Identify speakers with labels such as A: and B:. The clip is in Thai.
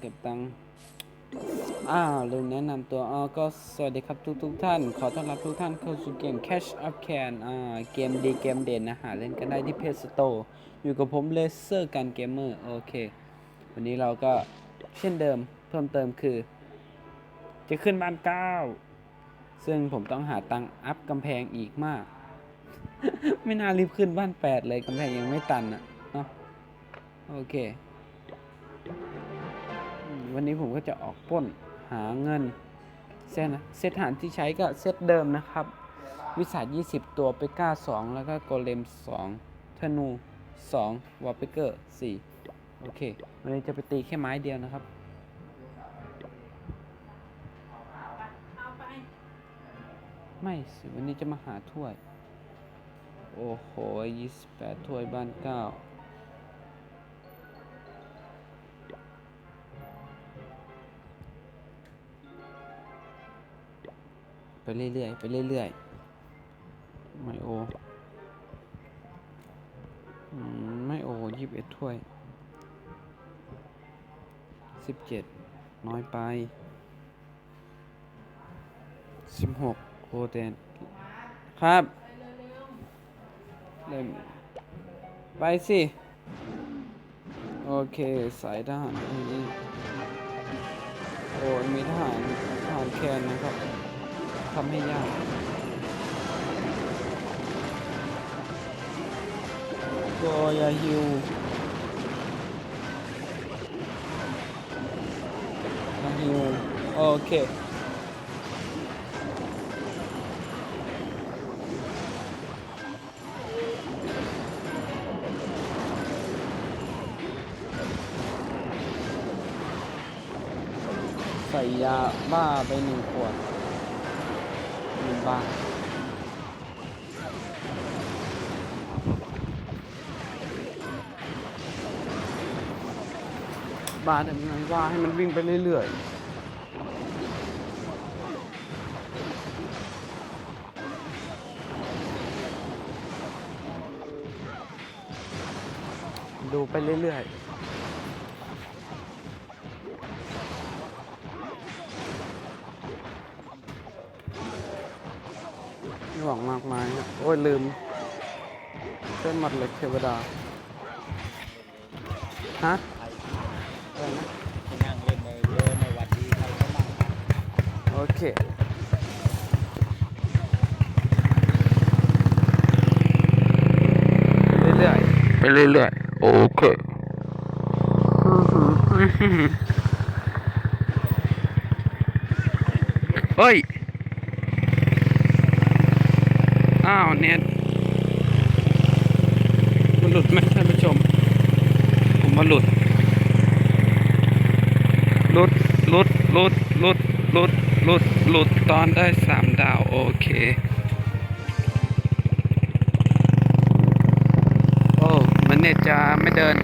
A: เก็บตังค์อ้าวลืมแนะนำตัวอ๋อก็สวัสดีครับทุกทุกท่าน ขอต้อนรับทุกท่านเข้าสู่เกม Catch Up Can อ่าเกมดีเกมเด่นนะหาเล่นกันได้ที่เพจสโตอยู่กับผมเลเซอร์กันเกมเมอร์โอเค วันนี้เราก็เช่นเดิมเพิ่มเติมคือ จะขึ้นบ้านเก้าซึ่งผมต้องหาตังค์อัพกำแพงอีกมาก ไม่น่ารีบขึ้นบ้านแปดเลยกำแพงยังไม่ตันอะเนาะโอเค วันนี้ผมก็จะออกป้นหาเงินเซตนะเซตฐานที่ใช้ก็เซตเดิมนะครับ วิสา20ตัวเปก้า2แล้วก็โกเลม2ธนู2วอลเปเกอร์4โอเค วันนี้จะไปตีแค่ไม้เดียวนะครับไม่สิวันนี้จะมาหาถ้วย โอ้โห 28 ถ้วยบ้าน9ไป เรื่อยๆไปเรื่อยๆไม่โอไม่โอยี่สิบเอ็ดถ้วยสิบเจ็ดน้อยไปสิบหกโคเตนครับเริ่มไปสิ โอเค สายทหารโอ้ยมีทหารทหารแคนนะครับ ทำให้ยากก็อย่าหิวอย่าหิวโอเคใส่ยาบ้าไปหนึ่งขวด หนึ่งบ้าบาทำไงว่าให้มันวิ่งไปเรื่อยๆดูไปเรื่อยๆ หวังมากมายครับโอ้ยลืมเส้นหมัดเหล็กเทวดา ฮะอะไรนะ
B: ไปนั่งเล่นเลยเดินในวัดดีใครก็นั่งครับ
A: โอเคเรื่อยๆไปเรื่อยๆโอเคเฮ้ย อ้าวเน็ตมันหลุดไหมท่านผู้ชม ผมมาหลุดหลุดหลุดหลุดหลุดหลุดหลุดหลุดตอนได้สามดาวโอเคโอ้มันเน็ตจะไม่เดิน